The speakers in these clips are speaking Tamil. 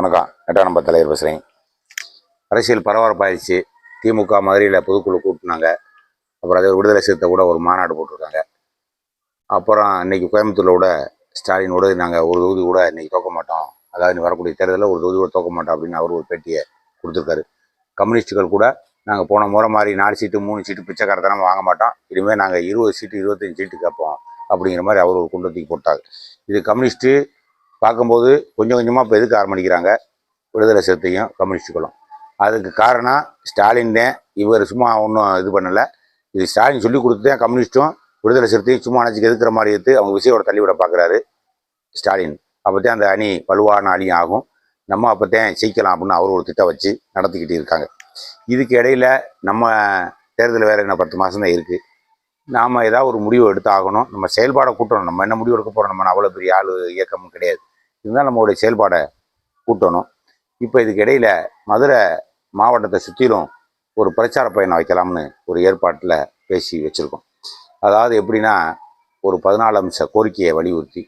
வணக்கம். எட்டாம் தலைவர் பேசுகிறேன் அரசியல் பரபரப்பாயிடுச்சு. திமுக மதுரையில் பொதுக்குழு கூட்டினாங்க. அப்புறம் அதே விடுதலை சிறுத்தை கூட ஒரு மாநாடு போட்டிருக்காங்க. அப்புறம் இன்னைக்கு கோயம்புத்தூரில் கூட ஸ்டாலின் கூட நாங்கள் ஒரு தொகுதி கூட இன்னைக்கு தோக்க மாட்டோம். அதாவது இனி வரக்கூடிய தேர்தலில் ஒரு தொகுதி கூட தோக்க மாட்டோம் அப்படின்னு அவர் ஒரு பேட்டியை கொடுத்துருக்காரு. கம்யூனிஸ்ட்டுகள் கூட நாங்கள் போன முறை மாதிரி நாலு சீட்டு மூணு சீட்டு பிச்சைக்காரத்தனம் வாங்க மாட்டோம். இனிமேல் நாங்கள் இருபது சீட்டு இருபத்தஞ்சு சீட்டு கேட்போம் அப்படிங்கிற மாதிரி அவர் ஒரு குண்டத்துக்கு போட்டார். இது கம்யூனிஸ்ட்டு பார்க்கும்போது கொஞ்சம் கொஞ்சமாக இப்போ எதுக்கு ஆரம்பிக்கிறாங்க? விடுதலை சிறுத்தையும் கம்யூனிஸ்டுகளும் அதுக்கு காரணம் ஸ்டாலின் தான். இவர் சும்மா ஒன்றும் இது பண்ணலை. இது ஸ்டாலின் சொல்லி கொடுத்துதான் கம்யூனிஸ்ட்டும் விடுதலை சிறுத்தையும் சும்மா அணைச்சிக்கு எதுக்குற மாதிரி எடுத்து அவங்க விஷயோட தள்ளிவிட பார்க்குறாரு ஸ்டாலின். அப்போத்தான் அந்த அணி வலுவான அணி ஆகும். நம்ம அப்போத்தான் ஜெயிக்கலாம் அப்படின்னு அவர் ஒரு திட்டம் வச்சு நடத்திக்கிட்டு இருக்காங்க. இதுக்கு இடையில நம்ம தேர்தல் வேறு என்ன பத்து மாதம் தான் இருக்குது நாம் ஏதாவது ஒரு முடிவு எடுத்து ஆகணும் நம்ம செயல்பாடை கூட்டணும். நம்ம என்ன முடிவு எடுக்க போகிறோம் நம்ம அவ்வளோ பெரிய ஆள் இயக்கமும் கிடையாது. இதுதான் நம்மளுடைய செயல்பாடை கூட்டணும். இப்போ இதுக்கு இடையில மதுரை மாவட்டத்தை சுற்றிலும் ஒரு பிரச்சார பயணம் வைக்கலாம்னு ஒரு ஏற்பாட்டில் பேசி வச்சுருக்கோம். அதாவது எப்படின்னா ஒரு பதினாலு அம்ச கோரிக்கையை வலியுறுத்தி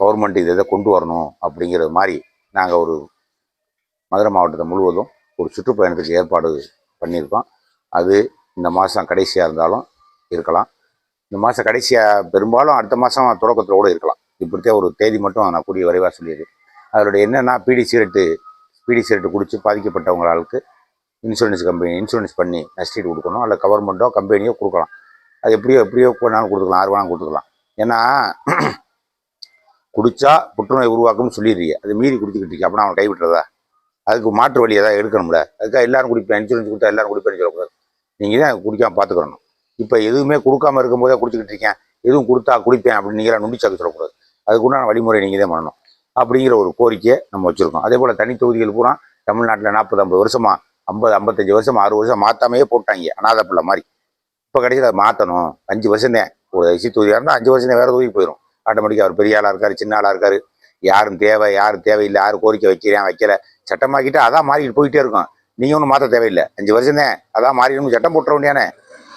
கவர்மெண்ட் இதை இதை கொண்டு வரணும் அப்படிங்கிறது மாதிரி நாங்கள் ஒரு மதுரை மாவட்டத்தை முழுவதும் ஒரு சுற்றுப்பயணத்துக்கு ஏற்பாடு பண்ணியிருக்கோம். அது இந்த மாதம் கடைசியாக இருந்தாலும் இருக்கலாம். இந்த மாதம் கடைசியாக பெரும்பாலும் அடுத்த மாதம் தொடக்கத்தில் கூட இருக்கலாம். இப்படித்தான் ஒரு தேதி மட்டும் நான் கூடிய விரைவாக சொல்லியது அதோடைய என்னென்னா பீடி சிகரெட்டு பீடி சிகரெட்டு குடித்து பாதிக்கப்பட்டவங்களுக்கு இன்சூரன்ஸ் கம்பெனி இன்சூரன்ஸ் பண்ணி நஷ்டீடு கொடுக்கணும். அல்ல கவர்மெண்ட்டோ கம்பெனியோ கொடுக்கலாம். அது எப்படியோ எப்படியோ வேணாலும் கொடுத்துக்கலாம். ஆறு வேணாலும் கொடுத்துக்கலாம். ஏன்னா குடித்தா புற்றுநோய் உருவாக்கும்னு சொல்லிடுறீங்க. அது மீறி குடிச்சுக்கிட்டு இருக்கீங்க. அப்படின்னா அவன் கைவிட்டுறதா அதுக்கு மாற்று வழி எதாவது எடுக்கணும்ல? அதுக்காக எல்லாரும் குடிப்பேன். இன்சூரன்ஸ் கொடுத்தா எல்லாரும் குடிப்பேன்னு சொல்லக்கூடாது. நீங்கள் தான் குடிக்காமல் பார்த்துக்கணும். இப்போ எதுவுமே கொடுக்காம இருக்கும்போதே குடிச்சிக்கிட்டு இருக்கேன். எதுவும் கொடுத்தா குடிப்பேன் அப்படின்னு நீங்களாம் நுண்டிச்சாக்க சொல்லக்கூடாது. அதுக்குண்டான வழிமுறை நீங்கள் தான் பண்ணணும். அப்படிங்கிற ஒரு கோரிக்கையை நம்ம வச்சுருக்கோம். அதே போல் தனி தொகுதிகள் பூரா தமிழ்நாட்டில் நாற்பது ஐம்பது வருஷமா ஐம்பது ஐம்பத்தஞ்சு வருஷம் ஆறு வருஷம் மாற்றாமையே போட்டாங்க அனாதை பிள்ளை மாதிரி. இப்போ கடைசியில் அதை மாற்றணும் அஞ்சு வருஷம் தான் ஒரு ஐசி தொகுதியாக இருந்தால் அஞ்சு வருஷம் வேறு தொகுதிக்கு போயிடும் ஆட்டோமேட்டிக்காக அவர் பெரிய ஆளாக இருக்கார் சின்ன ஆளாக இருக்கார். யாரும் தேவை யாரும் தேவையில்லை யார் கோரிக்கை வைக்கிறேன் வைக்கல. சட்டமாக்கிட்டு அதான் மாறிட்டு போயிட்டே இருக்கும். நீங்கள் ஒன்றும் மாற்ற தேவையில்லை. அஞ்சு வருஷம் தான் அதான் மாறிடணும் சட்டம் போட்டுற வேண்டியானே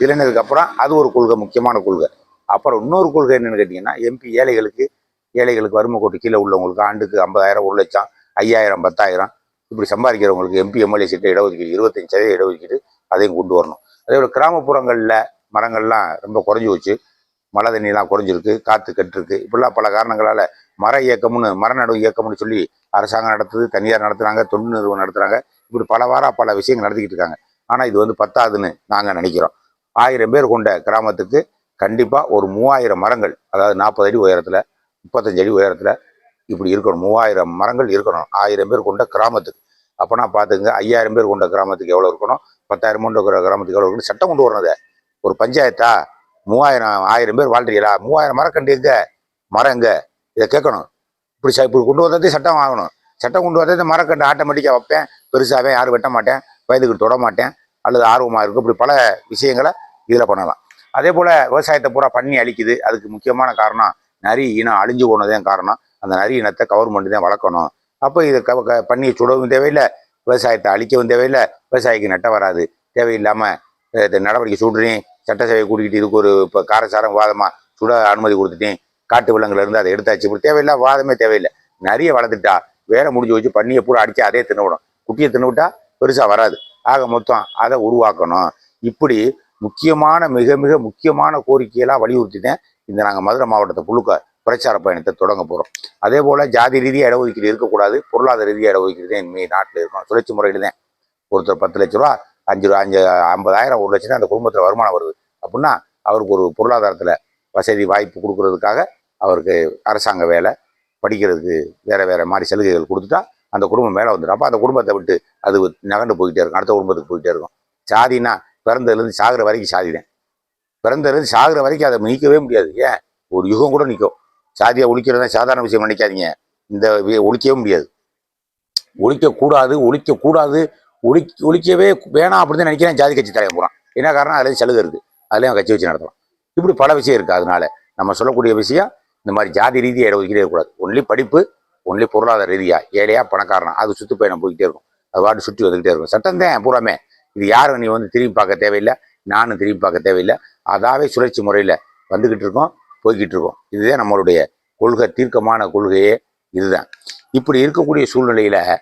இல்லைன்னதுக்கப்புறம் அது ஒரு கொள்கை முக்கியமான கொள்கை. அப்புறம் இன்னொரு கொள்கை என்னென்னு கேட்டிங்கன்னா எம்பி ஏழைகளுக்கு ஏழைகளுக்கு வறுமை கோட்டு கீழே உள்ளவங்களுக்கு ஆண்டுக்கு ஐம்பதாயிரம் ஒரு லட்சம் ஐயாயிரம் பத்தாயிரம். இப்படி சம்பாதிக்கிறவங்களுக்கு எம்பி எம்எல்ஏ சீட்டு இடஒதுக்கீடு இருபத்தஞ்சு சதவீத இடஒதுக்கீடு அதையும் கொண்டு வரணும். அதே போல் கிராமப்புறங்களில் மரங்கள்லாம் ரொம்ப குறைஞ்சி போச்சு. மழை தண்ணிலாம் குறைஞ்சிருக்கு காற்று கட்டிருக்கு. இப்படிலாம் பல காரணங்களால் மர இயக்கம்னு மரநடு இயக்கம்னு சொல்லி அரசாங்கம் நடத்துது தனியார் நடத்துகிறாங்க தொண்டு நிறுவனம் நடத்துகிறாங்க இப்படி பல வாரம் பல விஷயங்கள் நடத்திக்கிட்டு இருக்காங்க. ஆனால் இது வந்து பத்தாதுன்னு நாங்கள் நினைக்கிறோம். ஆயிரம் பேர் கொண்ட கிராமத்துக்கு கண்டிப்பாக ஒரு மூவாயிரம் மரங்கள் அதாவது நாற்பது அடி உயரத்தில் முப்பத்தஞ்சு அடி உயரத்தில் இப்படி இருக்கணும். மூவாயிரம் மரங்கள் இருக்கணும். ஆயிரம் பேர் கொண்ட கிராமத்துக்கு. அப்போனா பார்த்துங்க ஐயாயிரம் பேர் கொண்ட கிராமத்துக்கு எவ்வளோ இருக்கணும்? பத்தாயிரம் கொண்ட கிராமத்துக்கு எவ்வளோ இருக்கணும்? சட்டம் கொண்டு வரணும் ஒரு பஞ்சாயத்தா? மூவாயிரம் ஆயிரம் பேர் வாழ்றீங்களா? மூவாயிரம் மரக்கண்டு எங்க? மரம் எங்க? இதை கேட்கணும். இப்படி ச- இப்படி கொண்டு வந்ததே சட்டம் வாங்கணும். சட்டம் கொண்டு வந்தது மரக்கண்டு ஆட்டோமேட்டிக்காக வைப்பேன். பெருசாகவே யாரும் வெட்ட மாட்டேன். வயதுக்கு தொட மாட்டேன். அல்லது ஆர்வமாக இருக்கும். இப்படி பல விஷயங்களை இதில் பண்ணலாம். அதே போல் விவசாயத்தை பூரா பண்ணி அழிக்குது. அதுக்கு முக்கியமான காரணம் நரி இனம் அழிஞ்சு போனதே காரணம். அந்த நரி இனத்தை கவர்மெண்ட் தான் வளர்க்கணும். அப்போ இதை க க- பண்ணியை சுடவும் தேவையில்லை விவசாயத்தை அழிக்கவும் தேவையில்லை விவசாயிக்கு நட்ட வராது. தேவையில்லாமல் நடவடிக்கை சுடுறேன் சட்டசபையை கூட்டிக்கிட்டு இதுக்கு ஒரு இப்போ காரசாரம் வாதமாக சுட அனுமதி கொடுத்துட்டேன் காட்டு விலங்குல இருந்து அதை எடுத்தாச்சு இப்படி தேவையில்லை வாதமே தேவையில்லை. நிறைய வளர்த்துட்டா வேலை முடிஞ்சு வச்சு பண்ணியை பூரா அடித்து அதே தின்னுவிடும். குட்டியை தின்னுவிட்டா பெருசாக வராது. ஆக மொத்தம் அதை உருவாக்கணும். இப்படி முக்கியமான மிக மிக முக்கியமான கோரிக்கையெல்லாம் வலியுறுத்திட்டேன். இந்த நாங்கள் மதுரை மாவட்டத்தை குழுக்க பிரச்சார பயணத்தை தொடங்க போகிறோம் அதே போல் ஜாதி ரீதியாக இடஒதுக்கீடு இருக்கக்கூடாது பொருளாதார ரீதியாக இடஒதுக்கீடு தான் இனிமேல் நாட்டில் இருக்கணும். சுழற்சி முறையில் தான் ஒருத்தர் பத்து லட்ச ரூபா அஞ்சு ரூபா அஞ்சு ஐம்பதாயிரம் ஒரு லட்சம் அந்த குடும்பத்தில் வருமானம் வருது. அப்படின்னா அவருக்கு ஒரு பொருளாதாரத்தில் வசதி வாய்ப்பு கொடுக்கறதுக்காக அவருக்கு அரசாங்க வேலை படிக்கிறதுக்கு வேறு வேறு மாதிரி சலுகைகள் கொடுத்துட்டா அந்த குடும்பம் மேலே வந்துடும். அப்போ அந்த குடும்பத்தை விட்டு அது நகண்டு போயிட்டே இருக்கும். அடுத்த குடும்பத்துக்கு போயிட்டே இருக்கும். சாதினா பிறந்ததுலேருந்து சாகிற வரைக்கும் சாதி தான் பிறந்தது சாகுற வரைக்கும் அதை நீக்கவே முடியாது. ஏன்? ஒரு யுகம் கூட நிற்கும் சாதியை ஒழிக்கிறதா சாதாரண விஷயம் நினைக்காதீங்க. இந்த ஒழிக்கவே முடியாது. ஒழிக்கக்கூடாது ஒழிக்கக்கூடாது ஒழி ஒழிக்கவே வேணாம் அப்படின்னு தான் நினைக்கிறேன் ஜாதி கட்சி தலைவர் போகிறான் என்ன காரணம்? அதுலேயும் சலுகை இருக்குது அதுலேயும் கட்சி வச்சு நடத்தலாம். இப்படி பல விஷயம் இருக்குது அதனால. நம்ம சொல்லக்கூடிய விஷயம் இந்த மாதிரி ஜாதி ரீதியாக இடஒதுக்கீடு இருக்கக்கூடாது. ஒன்லி படிப்பு ஒன்லி பொருளாதார ரீதியாக ஏழையாக பணக்காரனா அது சுற்று பயணம் போய்கிட்டே இருக்கும். அது வாட்டு சுற்றி வந்துக்கிட்டே இருக்கும். சட்டம் தான் பூராமே. இது யாரும் நீ வந்து திரும்பி பார்க்க தேவையில்லை. நானும் திரும்பி பார்க்க தேவையில்லை. அதாவே சுழற்சி முறையில் வந்துக்கிட்டு இருக்கோம் போய்கிட்டு இருக்கோம். இதுதான் நம்மளுடைய கொள்கை தீர்க்கமான கொள்கையே இதுதான். இப்படி இருக்கக்கூடிய சூழ்நிலையில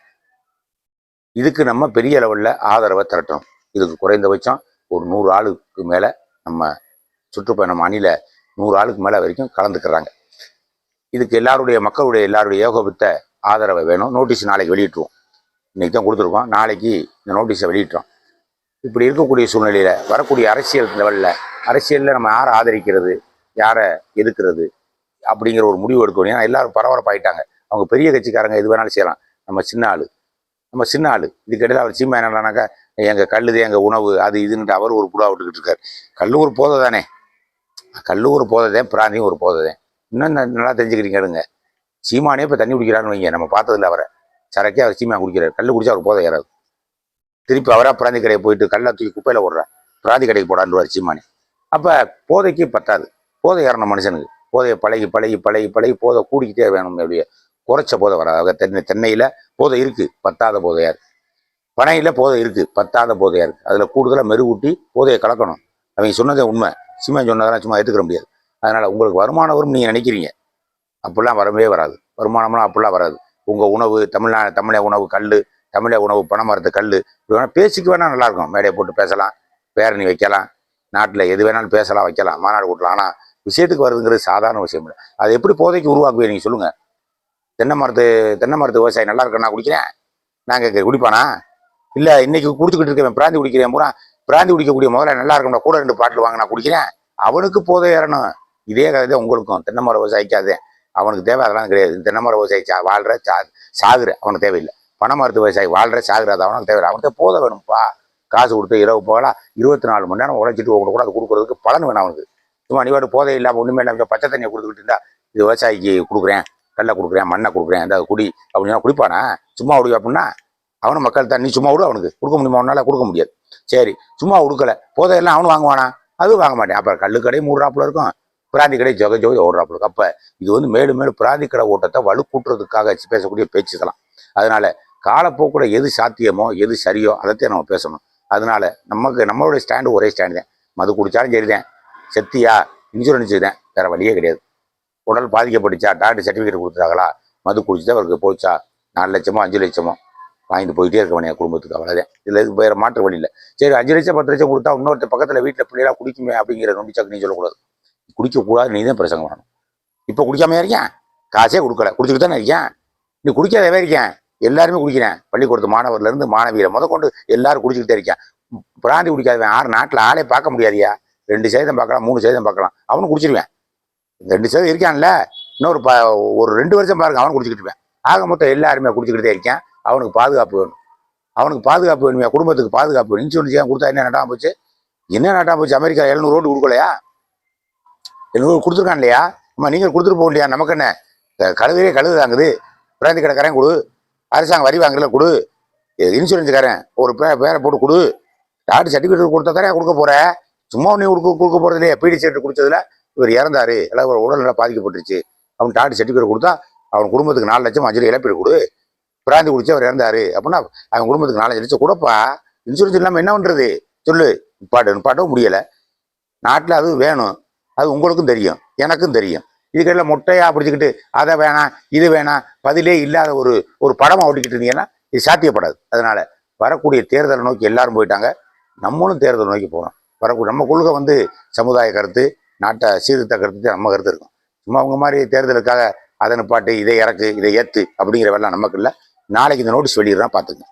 இதுக்கு நம்ம பெரிய அளவில் ஆதரவை திரட்டணும். இதுக்கு குறைந்தபட்சம் ஒரு நூறு ஆளுக்கு மேலே நம்ம சுற்றுப்பயணம் அணில நூறு ஆளுக்கு மேலே வரைக்கும் கலந்துக்கிறாங்க. இதுக்கு எல்லாருடைய மக்களுடைய எல்லாருடைய ஏகோபித்த ஆதரவை வேணும். நோட்டீஸ் நாளைக்கு வெளியிட்டுருவோம். இன்னைக்கு தான் கொடுத்துருக்கோம். நாளைக்கு இந்த நோட்டீஸை வெளியிட்டுறோம். இப்படி இருக்கக்கூடிய சூழ்நிலையில் வரக்கூடிய அரசியல் லெவலில் அரசியலில் நம்ம யாரை ஆதரிக்கிறது யாரை எதுக்குறது அப்படிங்கிற ஒரு முடிவு எடுக்கணும். ஏன்னா எல்லாரும் பரபரப்பாயிட்டாங்க. அவங்க பெரிய கட்சிக்காரங்க எது வேணாலும் செய்யலாம். நம்ம சின்ன ஆள். நம்ம சின்ன ஆள். இதுக்கிடையில் அவர் சீமா என்னன்னாக்கா எங்கள் கல்லுது எங்கள் உணவு அது இதுன்ட்டு அவர் ஒரு புடா விட்டுக்கிட்டு இருக்கார். கல்லு ஒரு போதை தானே. கல்லு ஒரு போதை பிராந்தியும் ஒரு போதை இன்னும் நல்லா தெரிஞ்சுக்கிறீங்க சீமானே இப்போ தண்ணி குடிக்கிறான்னு வைங்க. நம்ம பார்த்ததில்ல அவரை. சரக்கே அவர் சீமா குடிக்கிறார். கல் குடிச்சா அவர் போதை ஏறாது. திருப்பி அவராக பிராந்தி கடையை போயிட்டு கல்லை தூக்கி குப்பையில் விடுறார் பிராந்தி கடைக்கு போடான்னு சீமானே. அப்போ போதைக்கு பத்தாது. போதை ஏறணும் மனுஷனுக்கு. போதையை பழகி பழகி பழகி பழகி போதை கூடிக்கிட்டே வேணும் அப்படியே. குறைச்ச போதை வராது. தென்னை தென்னையில் போதை இருக்குது பத்தாத போதையார் பனையில் போதை இருக்குது பத்தாத போதையாக இருக்குது அதில் கூடுதலாக மெருகூட்டி போதையை கலக்கணும். அவங்க சொன்னதே உண்மை. சீமா சொன்னதெல்லாம் சும்மா எடுத்துக்க முடியாது. அதனால் உங்களுக்கு வருமானம் வரும் நீங்கள் நினைக்கிறீங்க. அப்படிலாம் வரவே வராது. வருமானம்லாம் அப்படிலாம் வராது. உங்கள் உணவு தமிழ்நா தமிழக உணவு கல் தமிழக உணவு பனைமரத்து கல் இப்படி வேணால் பேசிக்க வேணால் நல்லாயிருக்கும் மேடையை போட்டு பேசலாம். பேரணி வைக்கலாம். நாட்டில் எது வேணாலும் பேசலாம் வைக்கலாம் மாநாடு கூட்டலாம். ஆனால் விஷயத்துக்கு வருதுங்கிறது சாதாரண விஷயம் இல்லை. அது எப்படி போதைக்கு உருவாக்குவீங்க நீங்கள் சொல்லுங்கள் தென்னை மரத்து தென்னை மரத்து விவசாயி நல்லா இருக்கா நான் குடிக்கிறேன். நான் கேட்க குடிப்பானா? இல்லை இன்னைக்கு கொடுத்துக்கிட்டு இருக்கேன் பிராந்தி குடிக்கிறேன் பூரா. பிராந்தி குடிக்கக்கூடிய முதல்ல நல்லா இருக்கணும் கூட ரெண்டு பாட்டில் வாங்க நான் குடிக்கிறேன். அவனுக்கு போதை ஏறணும். இதே கதை உங்களுக்கும். தென்னை மரம் விவசாயிக்காதே அவனுக்கு தேவை அதெல்லாம் கிடையாது. தென்னை மரம் விவசாயி சா வாழ்ற சா சாகுற. அவனுக்கு தேவையில்லை. பனை மரத்து விவசாயி வாழ்ற சாகுற அது அவனுக்கு தேவையில்லை. அவனுக்கு போதை வேணும்ப்பா காசு கொடுத்து இரவு போகலாம் இருபத்தி நாலு மணி நேரம் உழைச்சிட்டு உங்களுக்கு கூட அது கொடுக்குறதுக்கு பலன் வேணும் அவனுக்கு. சும்மா நீ வாட்டு போதை இல்லாமல் ஒன்றுமே இல்லாமல் பச்சை தண்ணியை கொடுத்துக்கிட்டு இருந்தா இது விவசாயிக்கு கொடுக்குறேன் கல்லை கொடுக்குறேன் மண்ணை கொடுக்குறேன் இந்த குடி அப்படின்னா குடிப்பானா? சும்மா குடி அப்படின்னா அவனும் மக்கள் தண்ணி சும்மா விடு அவனுக்கு. கொடுக்க முடியுமா? அவனால கொடுக்க முடியாது. சரி சும்மா கொடுக்கல. போதையெல்லாம் அவனும் வாங்குவானா? அதுவும் வாங்க மாட்டேன். அப்புறம் கல்லு கடையும் மூடுறாப்புல இருக்கும். பிராந்தி கடை ஜொக ஜொக ஓடுறாப்புல இருக்கும். அப்போ இது வந்து மேலும் மேலும் பிராந்தி கடை ஓட்டத்தை வலுக்கூட்டுறதுக்காக பேசக்கூடிய பேச்சு இதெல்லாம் அதனால காலப்போக்கில் எது சாத்தியமோ எது சரியோ அதைத்தான் நம்ம பேசணும். அதனால நமக்கு நம்மளுடைய ஸ்டாண்டு ஒரே ஸ்டாண்டு தான். மது குடித்தாலும் சரிதான். செத்தியா இன்சூரன்ஸ் தான். வேற வழியே கிடையாது. உடல் பாதிக்கப்பட்டுச்சா டாக்டர் சர்டிஃபிகேட் கொடுத்துட்டாங்களா மது குடிச்சுட்டு அவருக்கு போச்சா நாலு லட்சமோ அஞ்சு லட்சமோ வாங்கிட்டு போயிட்டே இருக்க வேண்டிய குடும்பத்துக்கு அவ்வளோதான் இதில் இது வேறு மாற்று வழி இல்லை. சரி அஞ்சு லட்சம் பத்து லட்சம் கொடுத்தா இன்னொருத்த பக்கத்தில் வீட்டில் பிள்ளைலாம் குடிக்குமே அப்படிங்கிற நொண்டிச்சாக்கு நீ சொல்லக்கூடாது. குடிக்கக்கூடாது நீ தான் பிரசங்கம் பண்ணணும். இப்போ குடிக்காமையா இருக்கேன் காசே கொடுக்கல. குடிச்சுட்டு தானே இருக்கேன் நீ குடிக்காதவே இருக்கேன் எல்லாருமே குடிக்கிறேன். பள்ளிக்கூடத்து மாணவர்லேருந்து மாணவியை முத கொண்டு எல்லாரும் குடிச்சுக்கிட்டே இருக்கேன். பிராந்தி குடிக்காதவன் ஆறு நாட்டில் ஆளே பார்க்க முடியாதியா? ரெண்டு சதவீதம் பார்க்கலாம் மூணு சதவீதம் பார்க்கலாம். அவனும் குடிச்சிருவேன். இந்த ரெண்டு சதவீதம் இருக்கான்ல? இன்னொரு ப ஒரு ரெண்டு வருஷம் பாருங்க அவன் குடிச்சிக்கிட்டு இருப்பேன். ஆக மொத்தம் எல்லாருமே குடிச்சுக்கிட்டே இருக்கேன். அவனுக்கு பாதுகாப்பு வேணும். அவனுக்கு பாதுகாப்பு வேணுமே குடும்பத்துக்கு பாதுகாப்பு வேணும். இன்சூரன்ஸ் ஏன் கொடுத்தா என்ன நட்டாம போச்சு? என்ன நட்டாம போச்சு? அமெரிக்கா எழுநூறு ரோடு கொடுக்கலையா? எழுநூறு கொடுத்துருக்கான் இல்லையா? அம்மா நீங்கள் கொடுத்துட்டு போக இல்லையா நமக்கு என்ன? க- கழுதையே கழுது தாங்குது. பிராந்தி கடைக்காரன் கொடு. அரசாங்கம் வரி வாங்கல கொடு. இன்சூரன்ஸுக்காரன் ஒரு பே பேரை போட்டு கொடு. டாக்டர் சர்டிஃபிகேட் கொடுத்தா தானே கொடுக்க போகிற சும்மா நீ கொடுக்க கொடுக்க போகிறது இல்லையா பிடி சர்டிஃபிகேட் கொடுத்ததுல இவர் இறந்தாரு. இல்லை ஒரு உடல்நல பாதிக்கப்பட்டுருச்சு. அவன் டாக்டர் சர்டிஃபிகேட் கொடுத்தா அவன் குடும்பத்துக்கு நாலு லட்சம் அஞ்சு இழப்பீடு கொடு. பிராந்தி குடிச்சு அவர் இறந்தாரு. அப்படின்னா அவன் குடும்பத்துக்கு நாலஞ்சு லட்சம் கொடுப்பா. இன்சூரன்ஸ் இல்லாமல் என்ன பண்ணுறது சொல்லு. நிப்பாட்டு நிப்பாட்டவும் முடியலை. நாட்டில் அது வேணும். அது உங்களுக்கும் தெரியும். எனக்கும் தெரியும். இதுக்கெல்லாம் முட்டையாக பிடிச்சிக்கிட்டு அதை வேணாம் இது வேணாம் பதிலே இல்லாத ஒரு ஒரு படமாக ஓட்டிக்கிட்டு இருந்தீங்கன்னா இது சாத்தியப்படாது. அதனால் வரக்கூடிய தேர்தலை நோக்கி எல்லாரும் போயிட்டாங்க. நம்மளும் தேர்தல் நோக்கி போகணும் வரக்கூடிய நம்ம கொள்கை வந்து சமுதாய கருத்து நாட்டை சீர்திருத்த கருத்து நம்ம கருத்து இருக்கும். சும்மா அவங்க மாதிரி தேர்தலுக்காக அதனை பாட்டு இதை இறக்கு இதை ஏற்று அப்படிங்கிற வேலை நமக்கு இல்லை. நாளைக்கு இந்த நோட்டீஸ் வெளியிடுறான் பார்த்துங்க